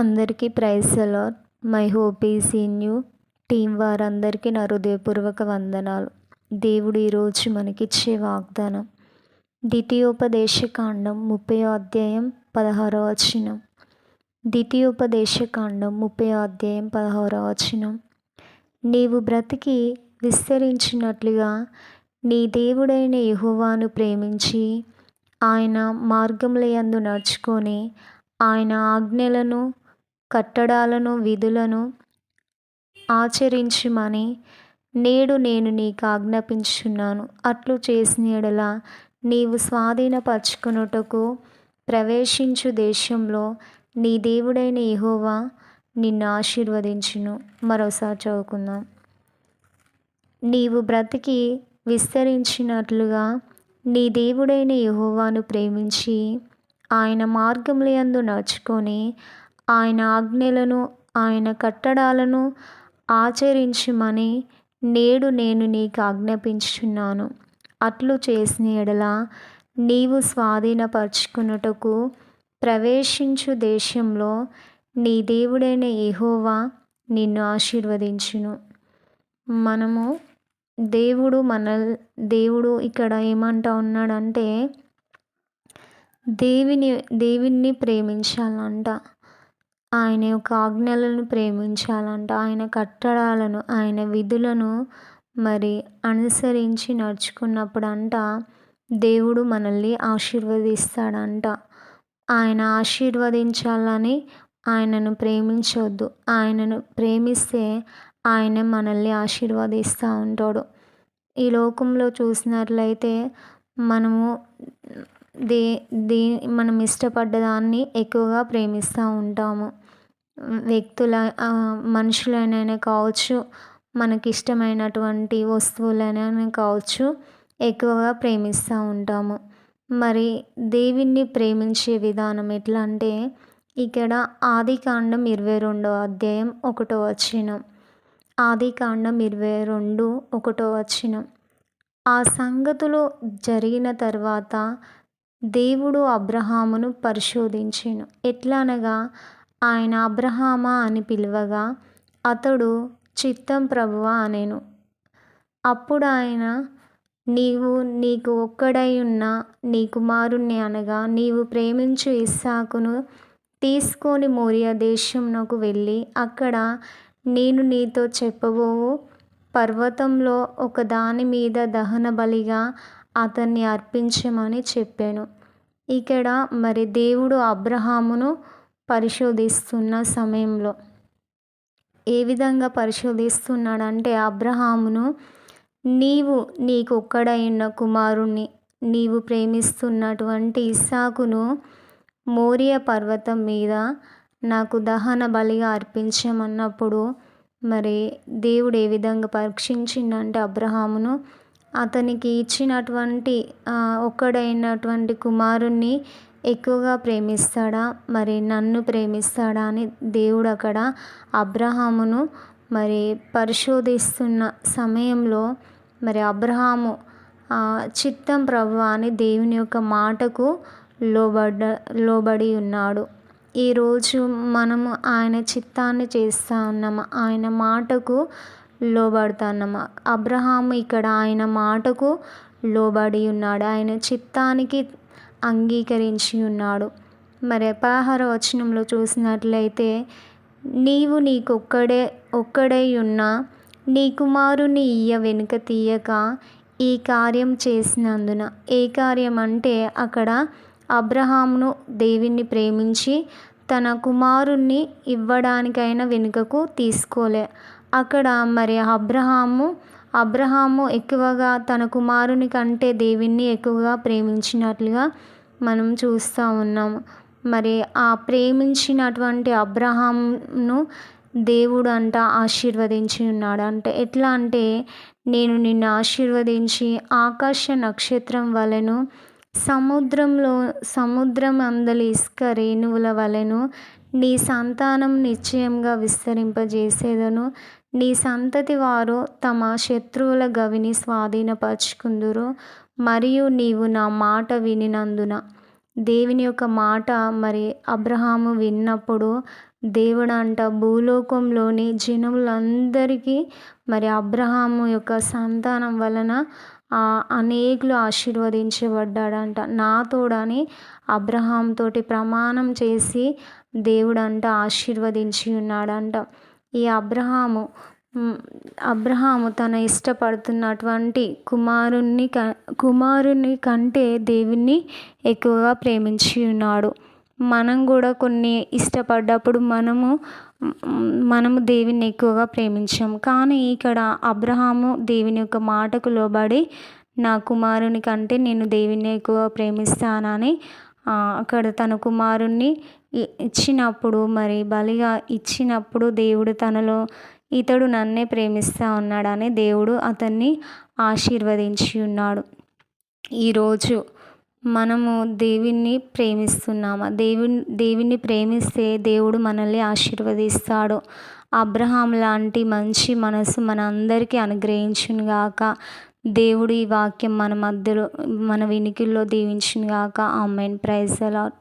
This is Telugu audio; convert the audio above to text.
అందరికీ prize allot my hope new team వారందరికీ నా హృదయపూర్వక వందనాలు. దేవుడు ఈరోజు మనకిచ్చే వాగ్దానం. ద్వితీయోపదేశ కాండం ముప్పై అధ్యాయం పదహారో వచనం. ద్వితీయోపదేశ కాండం ముప్పై అధ్యాయం పదహారో వచనం. నీవు బ్రతికి విస్తరించినట్లుగా నీ దేవుడైన యహోవాను ప్రేమించి ఆయన మార్గములయందు నడుచుకొని ఆయన ఆజ్ఞలను కట్టడాలను విధులను ఆచరించుమని నేడు నేను నీకు ఆజ్ఞాపించున్నాను అట్లు చేసిన ఎడల నీవు స్వాధీనపరచుకొనుటకు ప్రవేశించు దేశంలో నీ దేవుడైన యెహోవా నిన్ను ఆశీర్వదించును. మరోసారి చదువుకుందాం. నీవు బ్రతికి విస్తరించినట్లుగా నీ దేవుడైన యెహోవాను ప్రేమించి ఆయన మార్గములందు నడుచుకొని ఆయన ఆజ్ఞలను ఆయన కట్టడాలను ఆచరించుమని నేడు నేను నీకు ఆజ్ఞాపించుచున్నాను. అట్లు చేసిన ఎడల నీవు స్వాధీనపరచుకున్నటకు ప్రవేశించు దేశంలో నీ దేవుడైన ఏహోవా నిన్ను ఆశీర్వదించును. మనము దేవుడు మన దేవుడు ఇక్కడ ఏమంటా ఉన్నాడంటే దేవిని దేవుణ్ణి ప్రేమించాలంట. ఆయన యొక్క ఆజ్ఞలను ప్రేమించాలంట. ఆయన కట్టడాలను ఆయన విధులను మరి అనుసరించి నడుచుకున్నప్పుడు అంట దేవుడు మనల్ని ఆశీర్వదిస్తాడంట. ఆయన ఆశీర్వదించాలని ఆయనను ప్రేమించవద్దు ఆయనను ప్రేమిస్తే ఆయన మనల్ని ఆశీర్వదిస్తూ ఉంటాడు. ఈ లోకంలో చూసినట్లయితే మనము దే దే మనం ఇష్టపడ్డ దాన్ని ఎక్కువగా ప్రేమిస్తూ ఉంటాము. వ్యక్తుల మనుషులనైనా కావచ్చు మనకి ఇష్టమైనటువంటి వస్తువులైనా కావచ్చు ఎక్కువగా ప్రేమిస్తూ ఉంటాము. మరి దేవుణ్ణి ప్రేమించే విధానం ఎట్లా అంటే ఇక్కడ ఆదికాండం ఇరవై రెండో అధ్యాయం ఒకటో వచ్చినం ఆదికాండం ఇరవై రెండు ఒకటో వచ్చినం ఆ సంగతులు జరిగిన తర్వాత దేవుడు అబ్రహామును పరిశోధించాను. ఎట్లా అనగా ఆయన అబ్రహామా అని పిలువగా అతడు చిత్తం ప్రభువ అనేను. అప్పుడు ఆయన నీవు నీకు ఒక్కడై ఉన్న నీ కుమారుణ్ణి అనగా నీవు ప్రేమించు ఇస్సాకును తీసుకొని మోరియా దేశంలోకి వెళ్ళి అక్కడ నేను నీతో చెప్పబోవు పర్వతంలో ఒక దాని మీద దహన బలిగా అతన్ని అర్పించమని చెప్పాను. ఇక్కడ మరి దేవుడు అబ్రహామును పరిశోధిస్తున్న సమయంలో ఏ విధంగా పరిశోధిస్తున్నాడంటే అబ్రహామును నీవు నీకు ఒక్కడైన కుమారుణ్ణి నీవు ప్రేమిస్తున్నటువంటి ఇస్సాకును మోరియ పర్వతం మీద నాకు దహన బలిగా అర్పించమన్నప్పుడు మరి దేవుడు ఏ విధంగా పరీక్షించిండంటే అబ్రహామును అతనికి ఇచ్చినటువంటి ఒక్కడైనటువంటి కుమారుణ్ణి ఎక్కువగా ప్రేమిస్తాడా? మరి నన్ను ప్రేమిస్తాడా అని దేవుడు అక్కడ అబ్రహామును మరి పరిశోధిస్తున్న సమయంలో మరి అబ్రహాము చిత్తం ప్రభు అని దేవుని యొక్క మాటకు లోబడ్డ లోబడి ఉన్నాడు. ఈరోజు మనము ఆయన చిత్తాన్ని చేస్తా ఉన్నాము. ఆయన మాటకు లోబడుతున్నాము అబ్రహాము ఇక్కడ ఆయన మాటకు లోబడి ఉన్నాడు. ఆయన చిత్తానికి అంగీకరించి ఉన్నాడు. మరి అపాహార వచనంలో చూసినట్లయితే నీవు నీకొక్కడే ఒక్కడై ఉన్న నీ కుమారుని ఇయ్య వెనుక తీయక ఈ కార్యం చేసినందున. ఏ కార్యం అంటే అక్కడ అబ్రహామును దేవుణ్ణి ప్రేమించి తన కుమారుణ్ణి ఇవ్వడానికైనా వెనుకకు తీసుకోలే. అక్కడ మరి అబ్రహాము అబ్రహాము ఎక్కువగా తన కుమారుని కంటే దేవుణ్ణి ఎక్కువగా ప్రేమించినట్లుగా మనం చూస్తూ ఉన్నాము. మరి ఆ ప్రేమించినటువంటి అబ్రహాంను దేవుడు అంట ఆశీర్వదించి ఉన్నాడు. అంటే ఎట్లా అంటే నేను నిన్ను ఆశీర్వదించి ఆకాశ నక్షత్రం వలెను సముద్రంలో సముద్రం అందలి ఇసుక రేణువుల వలెను నీ సంతానం నిశ్చయంగా విస్తరింపజేసేదను. నీ సంతతి వారు తమ శత్రువుల గవిని స్వాధీనపరుచుకుందురు మరియు నీవు నా మాట వినినందున. దేవుని యొక్క మాట మరి అబ్రహాము విన్నప్పుడు దేవుడు అంట భూలోకంలోని జనములందరికీ మరి అబ్రహాము యొక్క సంతానం వలన అనేకులు ఆశీర్వదించబడ్డాడంట. నా తోడని అబ్రహాం తోటి ప్రమాణం చేసి దేవుడంట ఆశీర్వదించి ఉన్నాడంట. ఈ అబ్రహాము అబ్రహాము తన ఇష్టపడుతున్నటువంటి కుమారుణ్ణి క కుమారుని కంటే దేవుణ్ణి ఎక్కువగా ప్రేమించి ఉన్నాడు. మనం కూడా కొన్ని ఇష్టపడ్డప్పుడు మనము మనము దేవుని ఎక్కువగా ప్రేమించాం. కానీ ఇక్కడ అబ్రహాము దేవుని యొక్క మాటకు లోబడి నా కుమారుని కంటే నేను దేవుని ఎక్కువ ప్రేమిస్తానని అక్కడ తన కుమారుణ్ణి ఇచ్చినప్పుడు మరి బలిగా ఇచ్చినప్పుడు దేవుడు తనలో ఇతడు నన్నే ప్రేమిస్తూ ఉన్నాడని దేవుడు అతన్ని ఆశీర్వదించి ఉన్నాడు. ఈరోజు మనము దేవుణ్ణి ప్రేమిస్తున్నామా? దేవుని దేవుణ్ణి ప్రేమిస్తే దేవుడు మనల్ని ఆశీర్వదిస్తాడు. అబ్రహాం లాంటి మంచి మనసు మన అందరికీ అనుగ్రహించునుగాక. దేవుడు ఈ వాక్యం మన మధ్యలో మన వినికిల్లో దీవించునుగాక. ఆమెన్. Praise allot